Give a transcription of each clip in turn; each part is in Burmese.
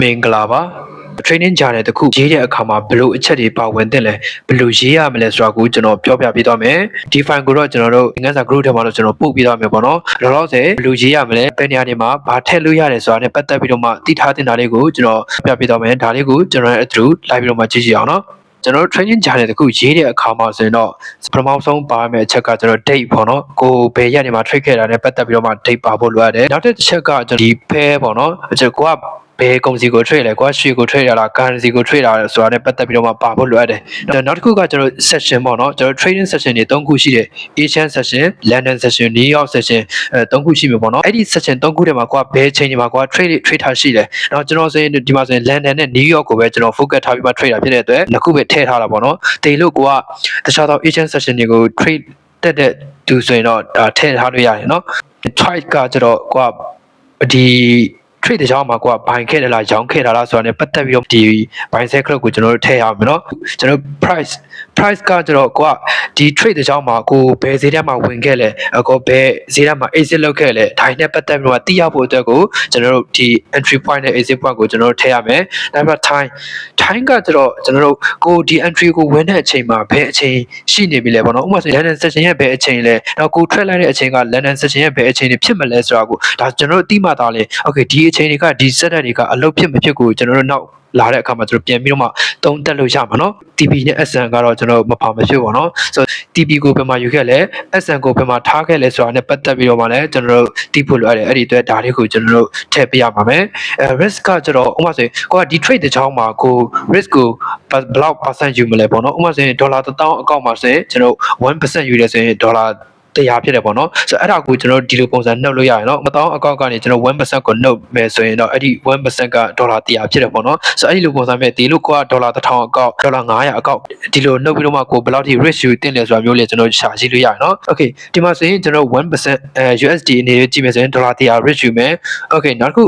မင်္ဂလာပါ training journal တစ်ခုရေးတဲ့အခါမှာဘယ်လိုအချက်တွေပါဝင်သင့်လဲဘယ်လိုရေးရမလဲဆိုတာကိုကျွန်တော်ပြောပြပေးသွားမယ်ဒီ file ကိုတော့ကျွန်တော်တို့ငန်းစာ group ထဲမှာတော့ကျွန်တော်ပို့ပေးသွားမယ်ပေါ့နော်လောလောဆယ်ဘယ်လိုရေးရမလဲဘယ်နေရာတွေမှာဘာထည့်လို့ရတယ်ဆိုတာနဲ့ပတ်သက်ပြီးတော့မှသိထားတင်တာလေးကိုကျွန်တော်ပြပေးသွားမယ်ဒါလေးကိုကျွန်တော်ရဲ့အတူလိုက်ပြီးတော့မှကြည့်ကြည့်အောင်နော်ကျွန်တော်တို့ training journal တခုရေးတဲ့အခါမှာဆိုရင်တော့ပထမဆုံးပါရမယ့်အချက်ကကျွန်တော် date ပေါ့နော်ကိုဘယ်ရက်နေမှာ trade ခဲ့တာနဲ့ပတ်သက်ပြီးတော့မှ date ပါဖို့လိုရတယ်နောက်တစ်ချက်ကကျွန်တော်ဒီ pair ပေါ့နော်ကျွန်တော်ကိုကဘယ်ကုန်စည်ကို trade လဲကွာရွှေကို trade ရလား currency ကို trade ရလားဆိုတာနဲ့ပတ်သက်ပြီးတော့မှပါဖို့လိုအပ်တယ်။နောက်တစ်ခုကကျွန်တော် session ပေါ့နော်ကျွန်တော် trading session တွေ၃ခုရှိတယ်။ Asian session, London session, New York session အဲ၃ခုရှိမှာပေါ့နော်။အဲ့ဒီ session ၃ခုထဲမှာကွာဘယ်ချိန်တွေမှာကွာ trade trade ထားရှိတယ်။နောက်ကျွန်တော်ဆိုရင်ဒီမှာဆိုရင် London နဲ့ New York ကိုပဲကျွန်တော် focus ထားပြီးမှ trade တာဖြစ်တဲ့အတွက်နှစ်ခုပဲထည့်ထားတာပေါ့နော်။တေလို့ကွာတခြားသော Asian session တွေကို trade တက်တဲ့သူဆိုရင်တော့ဒါထည့်ထားလို့ရတယ်နော်။ trade ကကျတော့ကွာဒီ trade တခြားမှာကိုကဘိုင်ခဲ့တယ်လားရောင်းခဲ့တာလားဆိုတာနဲ့ပတ်သက်ပြီးတော့ဒီ buy sell club ကိုကျွန်တော်တို့ထည့်ရအောင်နော်ကျွန်တော် price price ကကျတော့ကိုကဒီ trade တကြောင်မှာကိုဘယ်ဈေးထဲမှာဝင်ခဲ့လဲအကိုဘယ်ဈေးထဲမှာ exit လုပ်ခဲ့လဲဒါ ਨੇ ပတ်သက်ပြီးတော့သိရဖို့အတွက်ကိုကျွန်တော်တို့ဒီ entry point နဲ့ exit point ကိုကျွန်တော်တို့ထည့်ရမယ်နောက်ပြီး time time ကကျတော့ကျွန်တော်တို့ကိုဒီ entry ကိုဝင်တဲ့အချိန်မှာဘယ်အချိန်ရှိနေပြီလဲပေါ့နော်ဥပမာဆို London session ရဲ့ဘယ်အချိန်လဲနောက်ကိုထွက်လိုက်တဲ့အချိန်က London session ရဲ့ဘယ်အချိန်တွေဖြစ်မလဲဆိုတာကိုဒါကျွန်တော်တို့သိမှသာလေ okay ဒီအချိန်တွေကဒီ set တွေက အလုပ်ဖြစ်မဖြစ်ကိုကျွန်တော်တို့နောက် လာတဲ့အခါမှာကျွန်တော်ပြန်ပြီးတော့မှတုံးတက်လို့ရမှာနော် TP နဲ့ SN ကတော့ကျွန်တော်မပါမဖြစ်ပါနော်ဆိုတော့ TP ကိုဘယ်မှာယူခဲ့လဲ SN ကိုဘယ်မှာထားခဲ့လဲဆိုတာနဲ့ပတ်သက်ပြီးတော့မှလည်းကျွန်တော်တို့သိဖို့လိုအပ်တယ်အဲ့ဒီအတွက်ဒါတွေကိုကျွန်တော်တို့ထည့်ပေးရမှာမယ်အဲ risk ကကျွန်တော်ဥပမာဆိုရင်ကိုကဒီ trade တစ်ချောင်းမှာကို risk ကို block percent ယူမလဲပေါ့နော်ဥပမာဆိုရင်ဒေါ်လာ1000အကောင့်မှာဆိုရင်ကျွန်တော်1%ယူတယ်ဆိုရင်ဒေါ်လာ တရားဖြစ်တယ်ပေါ့နော်ဆိုတော့အဲ့ဒါကိုကျွန်တော်ဒီလိုပုံစံနှုတ်လို့ရရင်เนาะမတောင်းအကောင့်ကနေကျွန်တော်1%ကိုနှုတ်မယ်ဆိုရင်တော့အဲ့ဒီ1%ကဒေါ်လာ100ဖြစ်တယ်ပေါ့နော်ဆိုတော့အဲ့ဒီလိုပုံစံမဲ့ဒီလိုကဒေါ်လာ1000အကောင့်ဒေါ်လာ900အကောင့်ဒီလိုနှုတ်ပြီးတော့မှကိုဘယ်လောက်ထိ risk ယူတင်လဲဆိုတာမျိုးလေကျွန်တော်ရှာကြည့်လို့ရရင်เนาะ okay ဒီမှာဆိုရင်ကျွန်တော်1%အဲ USD အနေနဲ့ကြည့်မယ်ဆိုရင်ဒေါ်လာ100 risk ယူမယ် okay နောက်တစ်ခု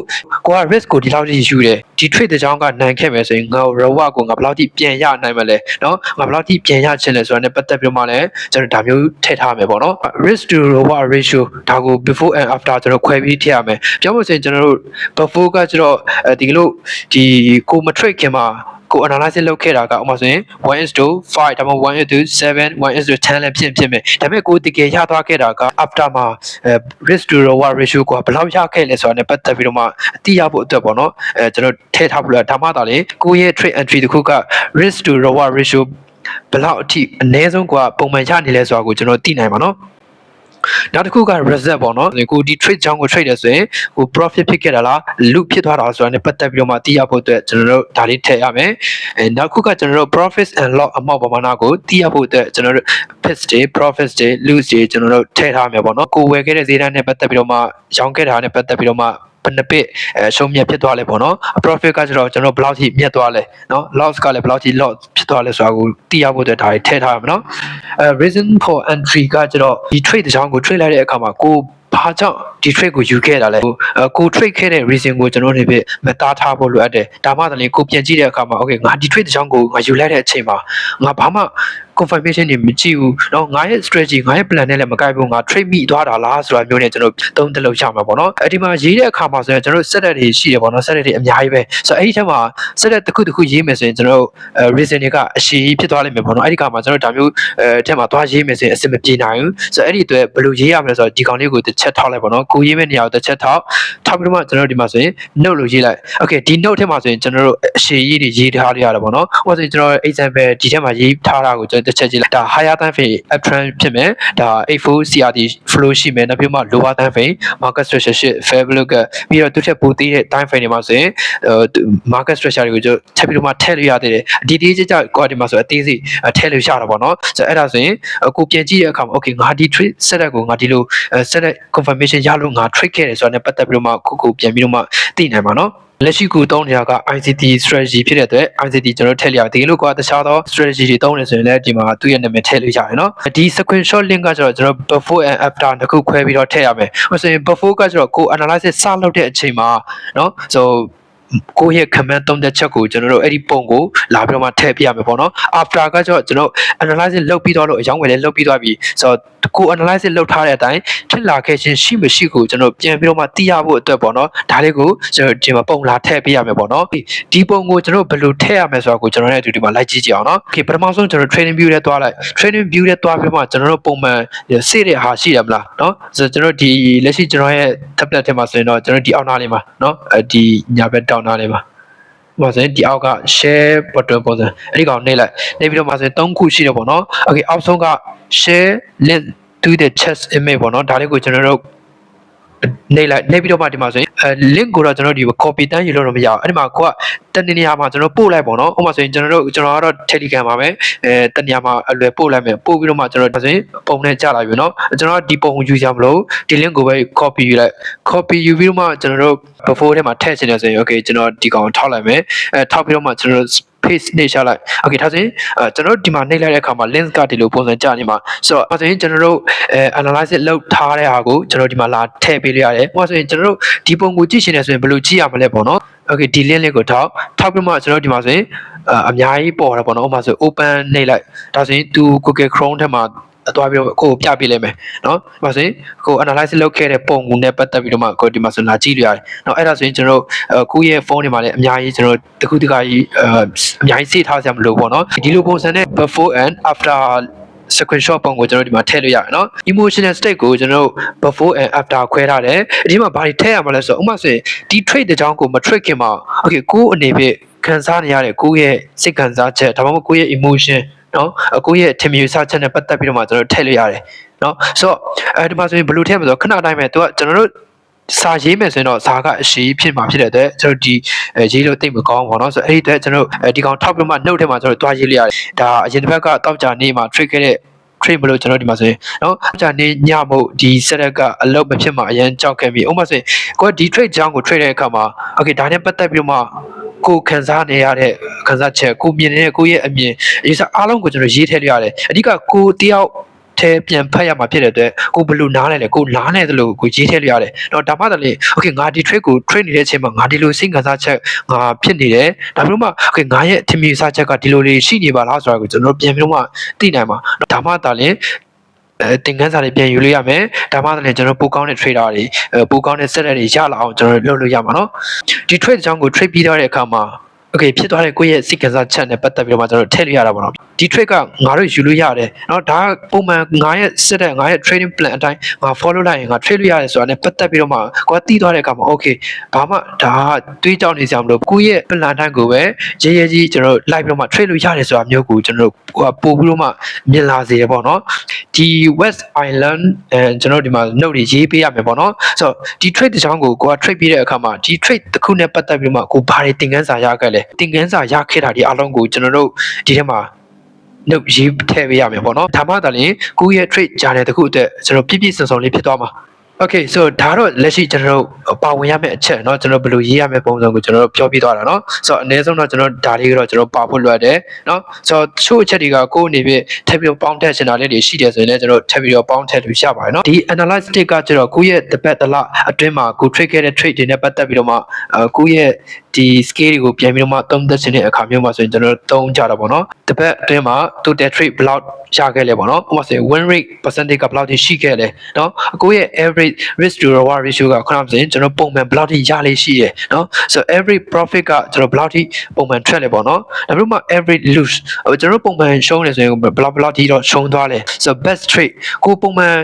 ကိုက risk ကိုဒီလောက်ထိယူတယ်ဒီ trade တစ်ကြောင်းကနိုင်ခဲ့မယ်ဆိုရင်ငါ reward ကိုငါဘယ်လောက်ထိပြန်ရနိုင်မလဲเนาะငါဘယ်လောက်ထိပြန်ရချင်လဲဆိုတာနဲ့ပတ်သက်ပြီးတော့မှလည်းကျွန်တော်ဒါမျိုးထည့်ထားမယ်ပေါ့နော် risk to reward ratio ဒါကို before and after ကျွန်တော်ခွဲပြီးထည့်ရမယ်ပြောလို့ဆိုရင်ကျွန်တော်တို့ before ကကျွန်တော်အဲဒီလိုဒီကိုမ trade ခင်မှာကို analysis လုပ်ခဲ့တာကဥပမာဆိုရင်1:5ဒါမှမဟုတ်1:7 1:10လည်းဖြစ်ဖြစ်မယ်ဒါပေမဲ့ကိုတကယ်ရသွားခဲ့တာက after မှာ risk to reward ratio ကဘယ်လောက်ရခဲ့လဲဆိုတာနဲ့ပတ်သက်ပြီးတော့မှအတိရဖို့အတွက်ပေါ့နော်အဲကျွန်တော်ထည့်ထားဖို့လားဒါမှသာလေကိုရဲ့ trade entry တခုက risk to reward ratio ဘယ်လောက်အထိအနည်းဆုံးကပုံမှန်ရနေလဲဆိုတာကိုကျွန်တော်သိနိုင်ပါနော် နောက်တစ်ခုက reset ပေါ့နော်ကိုဒီ trade ကြောင်းကို trade တယ်ဆိုရင်ကို profit ဖြစ်ခဲ့တာလား loop ဖြစ်သွားတာဆိုတာနဲ့ပတ်သက်ပြီးတော့မှသိရဖို့အတွက်ကျွန်တော်တို့ဒါလေးထည့်ရမယ်အဲနောက်တစ်ခုကကျွန်တော်တို့ profits and loss အမောက်ပမာဏကိုသိရဖို့အတွက်ကျွန်တော်တို့ pits တွေ profits တွေ lose တွေကျွန်တော်တို့ထည့်ထားမယ်ပေါ့နော်ကိုဝယ်ခဲ့တဲ့ဈေးတန်းနဲ့ပတ်သက်ပြီးတော့မှရောင်းခဲ့တာနဲ့ပတ်သက်ပြီးတော့မှ ဘယ်နှစ်ပစ်အရှုံးမြတ်ဖြစ်သွားလဲပေါ့နော် profit ကကျတော့ကျွန်တော်ဘယ်လောက်ထိမြတ်သွားလဲနော် loss ကလည်းဘယ်လောက်ထိ loss ဖြစ်သွားလဲဆိုတာကိုသိရဖို့အတွက်ဒါတွေထည့်ထားရမယ်နော်အဲ reason for entry ကကျတော့ဒီ trade တစ်ချောင်းကို trade လိုက်တဲ့အခါမှာကိုဘာကြောင့် ဒီ trade ကိုယူခဲ့တာလဲအဲကို trade ခဲ့တဲ့ reason ကိုကျွန်တော်နေပြမသားထားဖို့လိုအပ်တယ်ဒါမှသာလေကိုပြန်ကြည့်တဲ့အခါမှာ okay ငါဒီ trade တစ်ချောင်းကိုငါယူလိုက်တဲ့အချိန်မှာငါဘာမှ confirmation တွေမကြည့်ဘူးเนาะငါရဲ့ strategy ငါရဲ့ plan နဲ့လည်းမကိုက်ဘူးငါ trade မိသွားတာလားဆိုတာမျိုးနဲ့ကျွန်တော်သုံးသပ်လို့ရမှာပေါ့နော်အဲ့ဒီမှာရေးတဲ့အခါမှာဆိုရင်ကျွန်တော် set တွေရှိတယ်ပေါ့နော် set တွေအများကြီးပဲဆိုတော့အဲ့ဒီထဲမှာ set တစ်ခုတစ်ခုရေးမယ်ဆိုရင်ကျွန်တော် reason တွေကအရှိကြီးဖြစ်သွားလိမ့်မယ်ပေါ့နော်အဲ့ဒီခါမှာကျွန်တော်ဒါမျိုးအဲထဲမှာသွားရေးမယ်ဆိုရင်အဆင်မပြေနိုင်ဘူးဆိုတော့အဲ့ဒီအတွက်ဘယ်လိုရေးရမလဲဆိုတော့ဒီကောင်လေးကိုတစ်ချက်ထောက်လိုက်ပေါ့နော်ကိုရေးမ ယ့်နေရာကိုတစ်ချက် ထောက်ထောက်ပြီးတော့မှကျွန်တော်ဒီမှာဆိုရင် note လို့ရေးလိုက် okay ဒီ note ထဲမှာဆိုရင်ကျွန်တော်တို့အရှိကြီးတွေရေးထားရရတယ်ပေါ့နော်ဟိုဆိုရင်ကျွန်တော် example ဒီထဲမှာရေးထားတာကိုကျွန်တော်တစ်ချက်ကြည့်လိုက်ဒါ higher time frame uptrend ဖြစ်မယ်ဒါ A4 CRT flow ရှိမယ်နောက်ပြီးမှ lower time frame market structure ရှိ fair value ကပြီးတော့သူထက်ပိုသေးတဲ့ time frame တွေမှာဆိုရင် market structure တွေကိုကျွန်တော်ထပ်ပြီးတော့မှထည့်လို့ရသေးတယ်ဒီဒီကြကြကွာဒီမှာဆိုအသေးစိတ်ထည့်လို့ရတာပေါ့နော်ဆိုတော့အဲ့ဒါဆိုရင်ကိုပြန်ကြည့်တဲ့အခါမှာ okay ငါဒီ trade setup ကိုငါဒီလို setup confirmation ရလို့ငါ trade ခဲ့တယ်ဆိုတာနဲ့ပတ်သက်ပြီးတော့မှခုခုပြန်ပြီးတော့မှသိနိုင်ပါနော်လက်ရှိကူသုံးနေတာက ICT strategy ဖြစ်တဲ့အတွက် ICT ကျွန်တော်ထည့်လိုက်ရဒီလိုကတခြားသော strategy တွေသုံးနေဆိုရင်လည်းဒီမှာသူ့ရဲ့နာမည်ထည့်လို့ရတယ်နော်ဒီ screenshot link ကကျတော့ကျွန်တော် before and after တစ်ခုခွဲပြီးတော့ထည့်ရမယ်ဟိုဆိုရင် before ကကျတော့ကို analysis စလုပ်တဲ့အချိန်မှာနော် so ကိုယ့်ရဲ့ command သုံးတဲ့ချက်ကိုကျွန်တော်တို့အဲ့ဒီပုံကိုလာပြီးတော့မှထည့်ပြရမယ်ပေါ့နော် after ကကျတော့ကျွန်တော် analysis လုပ်ပြီးတော့လို့အကြောင်းဝင်လည်းလုပ်ပြီးသွားပြီဆိုတော့ ကို analysis လုပ်ထားတဲ့အတိုင်းဖြစ်လာခဲ့ခြင်းရှိမရှိကိုကျွန်တော်ပြန်ပြီးတော့မှသိရဖို့အတွက်ပေါ့နော်ဒါလေးကိုကျွန်တော်ဒီမှာပုံလာထည့်ပေးရမယ်ပေါ့နော်ဒီပုံကိုကျွန်တော်ဘယ်လိုထည့်ရမလဲဆိုတာကိုကျွန်တော်လည်းအတူဒီမှာလိုက်ကြည့်ကြအောင်နော် okay ပထမဆုံးကျွန်တော် training view ထဲသွားလိုက် training view ထဲသွားပြီးမှကျွန်တော်တို့ပုံမှန်စေ့တဲ့ဟာရှိရမလားနော်ဆိုတော့ကျွန်တော်ဒီလက်ရှိကျွန်တော်ရဲ့ tablet ထဲမှာဆိုရင်တော့ကျွန်တော်ဒီအောက်နားလေးမှာနော်အဲဒီညာဘက်တောင်နားလေးမှာဟိုဆိုရင်ဒီအောက်က share button ပုံစံအဲ့ဒီကောင်နှိပ်လိုက်နှိပ်ပြီးတော့မှဆိုရင်၃ခုရှိတယ်ပေါ့နော် okay အောက်ဆုံးက share link to the chest image ပေါ့နော်ဒါလေးကိုကျွန်တော်တို့နေလိုက်နေပြီးတော့မှဒီမှာဆိုရင်အဲ link ကိုတော့ကျွန်တော်ဒီ copy တန်းယူလို့တော့မရအောင်အဲ့ဒီမှာကိုကတနေနေရာမှာကျွန်တော်ပို့လိုက်ပေါ့နော်ဥပမာဆိုရင်ကျွန်တော်တို့ကျွန်တော်ကတော့ Telegram မှာပဲအဲတနေရာမှာအလွယ်ပို့လိုက်မယ်ပို့ပြီးတော့မှကျွန်တော်ဒါဆိုရင်ပုံနဲ့ကြာလာပြီနော်ကျွန်တော်ဒီပုံကိုယူကြမလို့ဒီ link ကိုပဲ copy ယူလိုက် copy ယူပြီးတော့မှကျွန်တော်တို့ before ထဲမှာထည့်ချင်တယ်ဆိုရင် okay ကျွန်တော်ဒီကောင်ထောက်လိုက်မယ်အဲထောက်ပြီးတော့မှကျွန်တော် တို့ paste နှိပ်ချလိုက် okay ဒါဆိုရင်အဲကျွန်တော်တို့ဒီမှာနှိပ်လိုက်တဲ့အခါမှာ link ကဒီလိုပုံစံကြာနေမှာဆိုတော့ဒါဆိုရင်ကျွန်တော်တို့အဲ analysis လုပ်ထားတဲ့ဟာကိုကျွန်တော်ဒီမှာလာထည့်ပေးလို့ရတယ်ဟိုဆိုရင်ကျွန်တော်တို့ဒီပုံကိုကြည့်ရှင်နေဆိုရင်ဘယ်လိုကြည့်ရမလဲပေါ့နော် okay ဒီ link လေးကိုထောက်ထောက်ပြီးမှကျွန်တော်တို့ဒီမှာဆိုရင်အအများကြီးပေါ်တာပေါ့နော်ဥပမာဆို open နှိပ်လိုက်ဒါဆိုရင် तू Google Chrome ထဲမှာ အသွားပြီးတော့ကိုကိုပြပေးလိုက်မယ်နော်ဒါဆိုရင်ကို analysis လုပ်ခဲ့တဲ့ပုံကူနဲ့ပတ်သက်ပြီးတော့မှကိုဒီမှာဆိုလာကြည့်ရတယ်နော်အဲ့ဒါဆိုရင်ကျွန်တော်တို့ကိုရဲ့ phone တွေမှာလည်းအများကြီးကျွန်တော်တို့တခုတခါကြီးအများကြီးစေးထားစရာမလိုဘူးပေါ့နော်ဒီလိုပုံစံနဲ့ before and after screenshot ပုံကိုကျွန်တော်ဒီမှာထည့်လို့ရတယ်နော် emotional state ကိုကျွန်တော်တို့ before and after ခွဲထားတယ်ဒီမှာဘာတွေထည့်ရမလဲဆိုတော့ဥပမာဆိုရင်ဒီ trade တစ်ချောင်းကိုမ trade ခင်မှာ okay ကိုအနေဖြင့်ခံစားနေရတဲ့ကိုယ့်ရဲ့စိတ်ခံစားချက်ဒါမှမဟုတ်ကိုယ့်ရဲ့ emotion နော်အခုရဲ့ထင်မြင်စချက်နဲ့ပတ်သက်ပြီးတော့မှကျွန်တော်ထည့်လို့ရတယ်နော်ဆိုတော့အဲဒီမှာဆိုရင်ဘယ်လိုထည့်မလဲဆိုတော့ခဏတိုင်းပဲသူကကျွန်တော်တို့စာရေးမယ်ဆိုရင်တော့စာကအရှိဖြစ်မှာဖြစ်တဲ့အတွက်ကျွန်တော်ဒီရေးလို့တိတ်မကောင်းပါတော့ဆိုတော့အဲ့ဒီအတွက်ကျွန်တော်ဒီကောင်ထောက်ပြီးမှနှုတ်ထဲမှာကျွန်တော်တွားရေးလိုက်ရတယ်ဒါအရင်တစ်ပတ်ကတောက်ကြနေမှာ trick ခဲ့တဲ့ trade မလို့ကျွန်တော်ဒီမှာဆိုရင်နော်ကြာနေညမို့ဒီ setup ကအလုပ်မဖြစ်မှာအရင်ကြောက်ခဲ့ပြီဥပမာဆိုရင်ကိုကဒီ trade ကြောင်းကို trade တဲ့အခါမှာ okay ဒါနဲ့ပတ်သက်ပြီးတော့မှ ကိုခံစားနေရတဲ့ခံစားချက်ကိုမြင်နေတဲ့ကိုရဲ့အမြင်အရေးစားအားလုံးကိုကျွန်တော်ရေးထည့်လိုက်ရတယ်အဓိကကိုတယောက်ထဲပြန်ဖတ်ရမှာဖြစ်တဲ့အတွက်ကိုဘယ်လိုနားလဲလဲကိုနားလဲသလိုကိုရေးထည့်လိုက်ရတယ်။တော့ဒါမှတည်း okay ငါဒီ trade ကို trade နေတဲ့အချိန်မှာငါဒီလိုစိတ်ခံစားချက်ငါဖြစ်နေတယ်။ဒါပြီးတော့မှ okay ငါရဲ့အထင်မြင်စားချက်ကဒီလိုလေးရှိနေပါလားဆိုတာကိုကျွန်တော်ပြန်ပြီးတော့မှသိနိုင်မှာ။ဒါမှတည်း အဲသင်ခန်းစာတွေပြန်ယူလို့ရမယ်ဒါမှလည်းကျွန်တော်ပိုကောင်းတဲ့ trader တွေအဲပိုကောင်းတဲ့ setter တွေရလာအောင်ကျွန်တော်လုပ်လို့ရမှာเนาะဒီ trade အကြောင်းကို trade ပြီးသွားတဲ့အခါမှာ okay ဖြစ်သွားတဲ့ကိုယ့်ရဲ့စိတ်ကစားချက်နဲ့ပတ်သက်ပြီးတော့မှကျွန်တော်ထည့်လို့ရတာပေါ့နော်ဒီ trade ကငါတို့ယူလို့ရတယ်နော်ဒါကပုံမှန်ငါရဲ့စစ်တဲ့ငါရဲ့ trading plan အတိုင်းငါ follow လိုက်ရင်ငါ trade လို့ရတယ်ဆိုတာနဲ့ပတ်သက်ပြီးတော့မှကိုယ်ကတီးသွားတဲ့အခါမှာ okay ဘာမှဒါကတွေးကြောက်နေစရာမလိုကိုယ့်ရဲ့ plan အတိုင်းကိုပဲရဲရဲကြီးကျွန်တော်လိုက်ပြီးတော့မှ trade လို့ရတယ်ဆိုတာမျိုးကိုကျွန်တော်ဟိုပို့ပြီးတော့မှမြင်လာစေရပေါ့နော်ဒီ West Island အဲကျွန်တော်ဒီမှာ note တွေရေးပေးရမယ်ပေါ့နော်ဆိုတော့ဒီ trade တစ်ချောင်းကိုကိုက trade ပြီးတဲ့အခါမှာဒီ trade တစ်ခုနဲ့ပတ်သက်ပြီးတော့မှကိုဘာတွေသင်ခန်းစာရခဲ့လဲသင်ခန်းစာရခဲ့တာဒီအလုံးကိုကျွန်တော်တို့ဒီထဲမှာနှုတ်ရေးထည့်ပေးရမယ်ပေါ့နော်ဒါမှသာလျှင်ကိုယ့်ရဲ့ trade ဂျာနယ်တစ်ခုအတွက်ကျွန်တော်ပြည့်ပြည့်စုံစုံလေးဖြစ်သွားမှာ Okay so ဒါတော့လက်ရှိကျွန်တော်တို့ပါဝင်ရမယ့်အချက်เนาะကျွန်တော်ဘယ်လိုရေးရမယ့်ပုံစံကိုကျွန်တော်တို့ပြောပြသွားတာเนาะဆိုတော့အနည်းဆုံးတော့ကျွန်တော်ဒါလေးကတော့ကျွန်တော်ပါဖို့လွယ်တယ်เนาะဆိုတော့တချို့အချက်တွေကကိုယ်အနေဖြင့်ထပ်ပြီးတော့ပေါင်းထည့်ချင်တာလေးတွေရှိတယ်ဆိုရင်လည်းကျွန်တော်ထပ်ပြီးတော့ပေါင်းထည့်လို့ရပါတယ်เนาะဒီ analytic ကကျတော့ကိုယ့်ရဲ့တစ်ပတ်တစ်လအတွင်းမှာကို trade ခဲ့တဲ့ trade တွေနဲ့ပတ်သက်ပြီးတော့မှအဲကိုယ့်ရဲ့ ဒီ scale တွေကိုပြန်ပြီးတော့မှသုံးသပ်ခြင်းတဲ့အခါမျိုးမှာဆိုရင်ကျွန်တော်တို့သုံးကြတာပေါ့နော်။တစ်ပတ်အတွင်းမှာ total trade ဘယ်လောက်ရခဲ့လဲပေါ့နော်။ဥပမာဆိုရင် win rate percentage ကဘယ်လောက်ထိရှိခဲ့လဲ။နော်။အကိုရဲ့ average risk to reward ratio ကခုနကဆိုရင်ကျွန်တော်ပုံမှန်ဘယ်လောက်ထိရလဲရှိတယ်နော်။ so every profit ကကျွန်တော်ဘယ်လောက်ထိပုံမှန် trade လဲပေါ့နော်။နောက်ပြီးမှ every lose ကျွန်တော်ပုံမှန်ရှုံးတယ်ဆိုရင်ဘယ်လောက်ဘယ်လောက်ထိတော့ရှုံးသွားလဲ။ so best trade ကိုပုံမှန်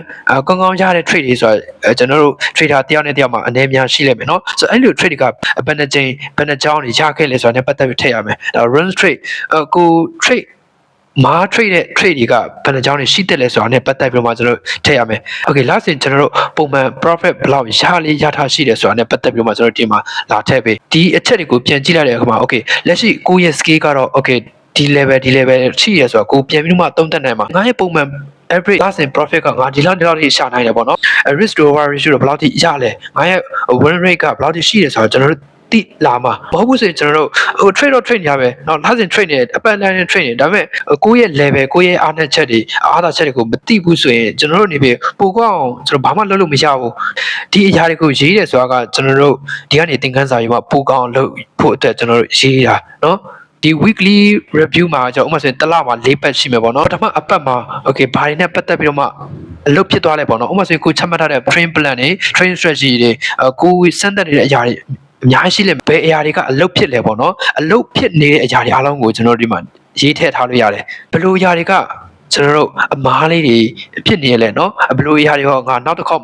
ကောင်းကောင်းရတဲ့ trade တွေဆိုတာကျွန်တော်တို့ trader တယောက်နဲ့တယောက်မှာအနည်းများရှိလိမ့်မယ်နော်။ so အဲ့လို trade တွေကဘယ်နှကြိမ်ယ်နှကြောင်းတွေရခဲ့လဲဆိုတာနဲ့ပတ်သက်ပြီးထည့်ရမယ်ဒါ run trade အကို trade မာ trade တဲ့ trade တွေကဘယ်နှကြောင်းတွေရှိတက်လဲဆိုတာနဲ့ပတ်သက်ပြီးတော့မှကျွန်တော်တို့ထည့်ရမယ် okay last ရင်ကျွန်တော်တို့ပုံမှန် profit ဘယ်လောက်ရလေးရထားရှိတယ်ဆိုတာနဲ့ပတ်သက်ပြီးတော့မှကျွန်တော်တို့ဒီမှာလာထည့်ပေးဒီအချက်တွေကိုပြန်ကြည့်လိုက်တဲ့အခါမှာ okay လက်ရှိကိုယ့်ရဲ့ scale ကတော့ okay ဒီ level ဒီ level ရှိရဆိုတော့ကိုပြန်ပြီးတော့မှသုံးသပ်နိုင်မှာငါရဲ့ပုံမှန် average လစဉ် profit ကငါဒီလောက်ဒီလောက်ထိရှာနိုင်တယ်ပေါ့နော် risk to reward ratio တော့ဘယ်လောက်ထိရလဲငါရဲ့ win rate ကဘယ်လောက်ထိရှိတယ်ဆိုတော့ကျွန်တော်တို့ တိလာမှာဘာဘူးဆိုရင်ကျွန်တော်တို့ဟို trade တော့ trade ရပဲနော်လစဉ် trade နေအပန်တန်နဲ့ trade နေဒါပေမဲ့ကိုယ့်ရဲ့ level ကိုယ့်ရဲ့အားနည်းချက်တွေအားသာချက်တွေကိုမသိဘူးဆိုရင်ကျွန်တော်တို့နေပြီးပိုကောက်အောင်ကျွန်တော်ဘာမှလုပ်လို့မရဘူးဒီအရာတွေကိုရေးတယ်ဆိုတာကကျွန်တော်တို့ဒီကနေသင်ခန်းစာယူမှာပိုကောက်အောင်လုပ်ဖို့အတွက်ကျွန်တော်တို့ရေးတာနော်ဒီ weekly review မှာကျွန်တော်ဥပမာဆိုရင်တစ်လမှာ၄ပတ်ရှိမယ်ပေါ့နော်ပထမအပတ်မှာ okay ဘာတွေနဲ့ပတ်သက်ပြီးတော့မှအလုပ်ဖြစ်သွားလဲပေါ့နော်ဥပမာဆိုရင်ကိုချမှတ်ထားတဲ့ train plan တွေ train strategy တွေကိုစမ်းသပ်နေတဲ့အရာတွေ အများကြီးရှိလဲဘယ်အရာတွေကအလုပ်ဖြစ်လဲပေါ့နော်အလုပ်ဖြစ်နေတဲ့အရာတွေအားလုံးကိုကျွန်တော်တို့ဒီမှာရေးထည့်ထားလို့ရတယ်ဘယ်လိုအရာတွေကကျွန်တော်တို့အမားလေးတွေဖြစ်နေရလဲနော်ဘယ်လိုအရာတွေကငါနောက်တစ်ခေါက်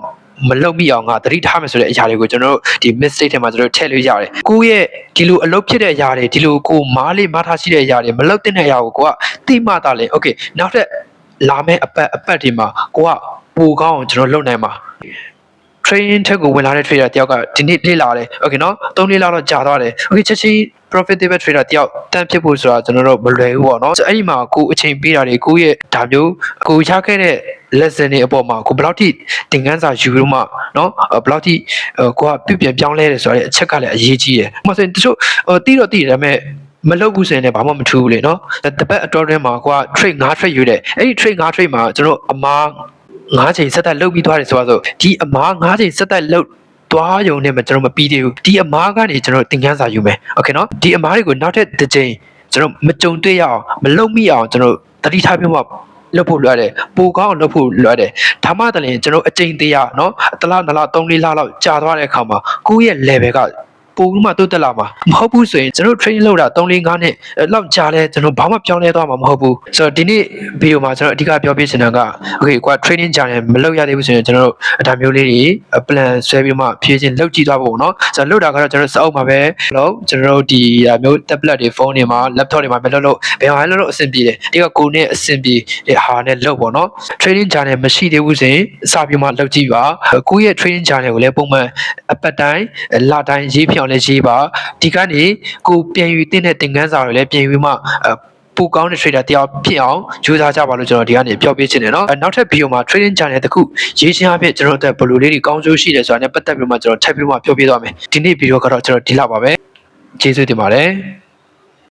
မလုံမိအောင်ငါသတိထားမယ်ဆိုတဲ့အရာတွေကိုကျွန်တော်တို့ဒီ mistake ထဲမှာကျွန်တော်တို့ထည့်လို့ရတယ်ကိုယ့်ရဲ့ဒီလိုအလုပ်ဖြစ်တဲ့အရာတွေဒီလိုကိုမားလေးမားထားရှိတဲ့အရာတွေမလုပ်တဲ့အရာကိုကိုကသိမှသာလေ okay နောက်ထပ်လာမယ့်အပတ်အပတ်ဒီမှာကိုကပိုကောင်းအောင်ကျွန်တော်လုပ်နိုင်မှာ train ထက်ကိုဝင်လာတဲ့ trader တယောက်ကဒီနေ့လေ့လာတယ် okay နော်3လေးလောက်တော့ကြာသွားတယ် okay ချက်ချင်း profitable trader တယောက်တန်းဖြစ်ဖို့ဆိုတာကျွန်တော်တို့မလွယ်ဘူးပေါ့နော်အဲ့ဒီမှာကိုအချိန်ပေးတာတွေကိုယ့်ရဲ့ဒါမျိုးကိုရခဲ့တဲ့ lesson တွေအပေါ်မှာကိုဘယ်လောက်ထိသင်ခန်းစာယူလို့မှနော်ဘယ်လောက်ထိကိုကပြပြန်ပြောင်းလဲတယ်ဆိုတော့အချက်ကလည်းအရေးကြီးတယ်ဥပမာဆိုရင်တချို့တီးတော့တီးတယ်ဒါပေမဲ့မလုပ်ဘူးဆိုရင်လည်းဘာမှမထူးဘူးလေနော်တပတ်အတော်တွင်းမှာကိုက trade 5 trade ယူတယ်အဲ့ဒီ trade 5 trade မှာကျွန်တော်အမား ငါးချိန်ဆက်တက်လုတ်ပြီးသွားတယ်ဆိုတော့ဒီအမားငါးချိန်ဆက်တက်လုတ်သွားယုံနဲ့မကျွန်တော်မပြီးသေးဘူးဒီအမားကနေကျွန်တော်သင်ခန်းစာယူမယ်โอเคနော်ဒီအမားတွေကိုနောက်ထပ်တစ်ချိန်ကျွန်တော်မကြုံတွေ့ရအောင်မလုံမိအောင်ကျွန်တော်တတိထားပြမှလုပ်ဖို့လွယ်တယ်ပိုကောင်းအောင်လုပ်ဖို့လွယ်တယ်ဒါမှတလည်းကျွန်တော်အချိန်သေးရနော်တစ်လားနှစ်လားသုံးလေးလားလောက်ကြာသွားတဲ့အခါမှာကိုယ့်ရဲ့ level က ပိုပြီးမှတိုးတက်လာမှာမဟုတ်ဘူးဆိုရင်ကျွန်တော် train လောက်တာ3 4 5နဲ့လောက်ကြာလဲကျွန်တော်ဘာမှပြောင်းလဲသွားမှာမဟုတ်ဘူးဆိုတော့ဒီနေ့ဗီဒီယိုမှာကျွန်တော်အဓိကပြောပြချင်တာက okay ကွာ training ကြာတယ်မလုပ်ရသေးဘူးဆိုရင်ကျွန်တော်တို့ဒါမျိုးလေးတွေ plan ဆွဲပြီးမှဖြည့်ချင်းလောက်ကြည့်သွားဖို့ပေါ့နော်ကျွန်တော်လောက်တာကတော့ကျွန်တော်စအုပ်မှာပဲလောက်ကျွန်တော်တို့ဒီဒါမျိုး tablet တွေ phone တွေမှာ laptop တွေမှာပဲလောက်လောက်ဘယ်မှာလောက်လောက်အဆင်ပြေတယ်ဒီကကိုနဲ့အဆင်ပြေတဲ့ဟာနဲ့လောက်ပေါ့နော် training ကြာတယ်မရှိသေးဘူးဆိုရင်စပြီးမှလောက်ကြည့်ပါကိုရဲ့ training ကြာတယ်ကိုလည်းပုံမှန်အပတ်တိုင်းလတိုင်းရေးဖြောငလဲရေးပါဒီကနေကိုပြန်ယူတဲ့တင်ကန်းစာတွေလည်းပြန်ယူမှအဲပူကောင်းတဲ့ trader တယောက်ဖြစ်အောင်ကြိုးစားကြပါလို့ကျွန်တော်ဒီကနေပြောပြချင်တယ်เนาะနောက်ထပ် video မှာ trading channel တခုရေးချင်းအဖြစ်ကျွန်တော်တို့ဘယ်လိုလေးတွေကောင်းကျိုးရှိတယ်ဆိုတာနဲ့ပတ်သက်ပြီးမှကျွန်တော်ထပ်ပြီးမှပြောပြသွားမယ်ဒီနေ့ video ကတော့ကျွန်တော်ဒီလောက်ပါပဲကျေးဇူးတင်ပါတယ်